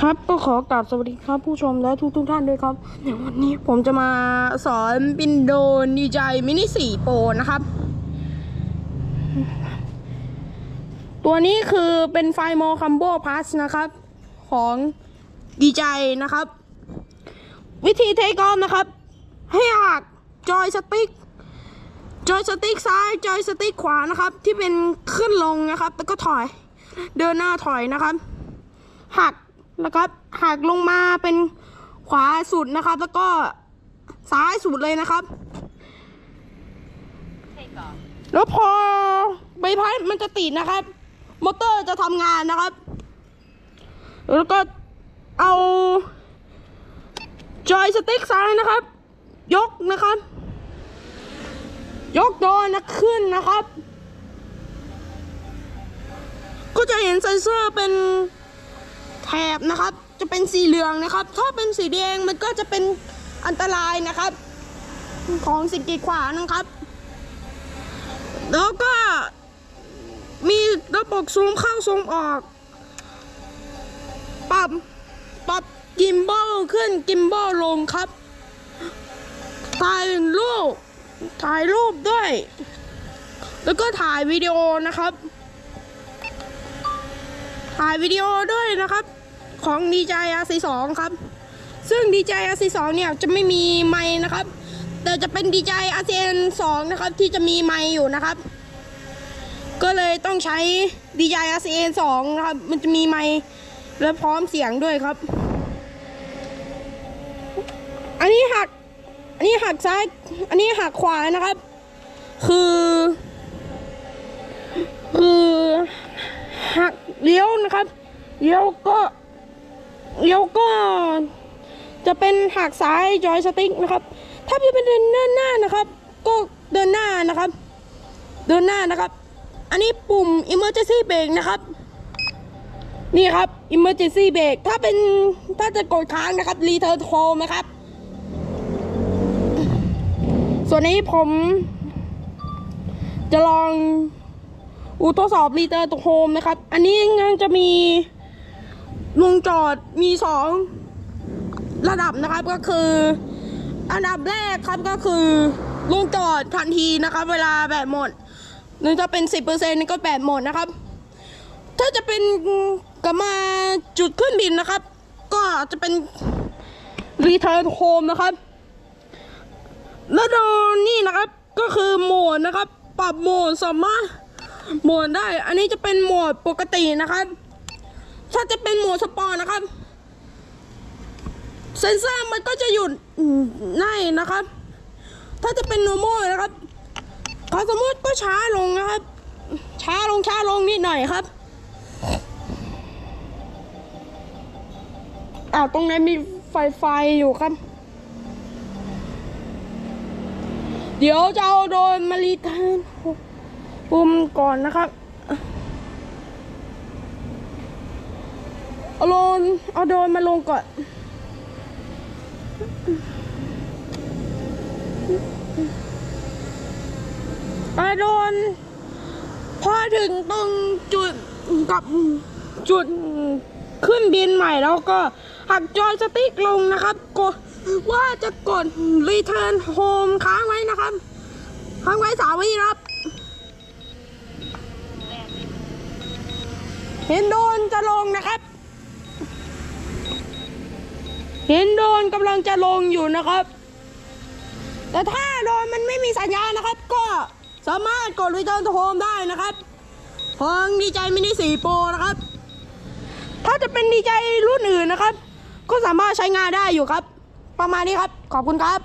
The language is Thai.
ครับก็ขอกราบสวัสดีครับผู้ชมและทุกทุกๆท่านด้วยครับเดี๋ยววันนี้ผมจะมาสอนปินโดนดีใจมินิ4โปรนะครับ ตัวนี้คือเป็นไฟโมคัมโบพลัสนะครับ ของดีใจนะครับ วิธีเทคออฟนะครับ ให้หักจอยสติ๊กจอยสติ๊กซ้ายจอยสติ๊กขวานะครับ ที่เป็นขึ้นลงนะครับ แล้วก็ถอย เดินหน้าถอยนะครับ หัก แล้วก็หักลงมาเป็นขวาสุดนะครับ แล้วก็ซ้ายสุดเลยนะครับ แล้วพอใบพัดมันจะติดนะครับ มอเตอร์จะทำงานนะครับ แล้วก็เอาจอยสติ๊กซ้ายนะครับ ยกนะครับ ยกโดนนะขึ้นนะครับ ก็จะเห็นเซนเซอร์เป็น แถบนะครับ จะเป็นสีเหลืองนะครับ ถ้าเป็นสีแดงมันก็จะเป็นอันตรายนะครับ ของสิ่งกีดขวางนะครับ แล้วก็มีระบบซูมเข้าซูมออก ปรับปรับกิมบอลขึ้นกิมบอลลงครับ ถ่ายรูป ถ่ายรูปด้วย แล้วก็ถ่ายวิดีโอนะครับ ถ่ายวิดีโอด้วยนะครับ ของ DJI RC2 ครับ ซึ่ง DJI RC2 เนี่ยจะไม่มีไมค์นะครับ แต่จะเป็น DJI RCN2 นะครับที่จะมีไมค์อยู่นะครับ ก็เลยต้องใช้ DJI RCN2 นะครับ มันจะมีไมค์และพร้อมเสียงด้วยครับ อันนี้หัก อันนี้หักซ้าย อันนี้หักขวานะครับ คือ นะครับเลี้ยวก็เลี้ยวก็จะเป็นหักซ้ายจอยสติ๊กนะครับ ถ้าจะเป็นเดินหน้านะครับ ก็เดินหน้านะครับ เดินหน้านะครับ อันนี้ปุ่ม emergency brake นะครับ นี่ครับ emergency brake ถ้าเป็นถ้าจะกดค้างนะครับ return home นะครับ ส่วนนี้ผมจะลองอูทดสอบรีเตอร์ตโฮมนะครับ อันนี้ยังจะมี ลงจอดมีสองระดับนะครับก็คือ อันดับแรกครับก็คือลงจอดทันทีนะครับ เวลาแบตหมดหรือจะเป็นสิบเปอร์เซ็นต์ก็แบตหมดนะครับ ถ้าจะเป็นกลับมาจุดขึ้นบินนะครับ ก็จะเป็นรีเทิร์นโฮมนะครับ แล้วโดนนี่นะครับก็คือโหมดนะครับ ปรับโหมดสามารถโหมดได้ อันนี้จะเป็นโหมดปกตินะครับ เป็นโหมดสปอร์ตนะครับ เซนเซอร์มันก็จะหยุดในนะครับ ถ้าจะเป็น normal นะครับถ้าสมมติก็ช้าลงนะครับ ช้าลงช้าลงนิดหน่อยครับอ้าวตรงนั้มีไฟไฟอยู่ครับ เดี๋ยวจะเอาโดนมารีเทนปุ่มก่อนนะครับ เอาโดนเอาโดนมาลงก่อน เอาโดน พอถึงตรงจุดกับจุดขึ้นบินใหม่แล้วก็หักจอยสติ๊กลงนะครับกดว่าจะกด return home ค้างไว้นะครับ ค้างไว้สามวิครับ เห็นโดนจะลงนะครับ เห็นโดนกำลังจะลงอยู่นะครับ แต่ถ้าโดนมันไม่มีสัญญาณนะครับ ก็สามารถกดรีเทิร์นโฮมได้นะครับของดีใจมินิ4โปรนะครับ ถ้าจะเป็นดีใจรุ่นอื่นนะครับ ก็สามารถใช้งานได้อยู่ครับ ประมาณนี้ครับ ขอบคุณครับ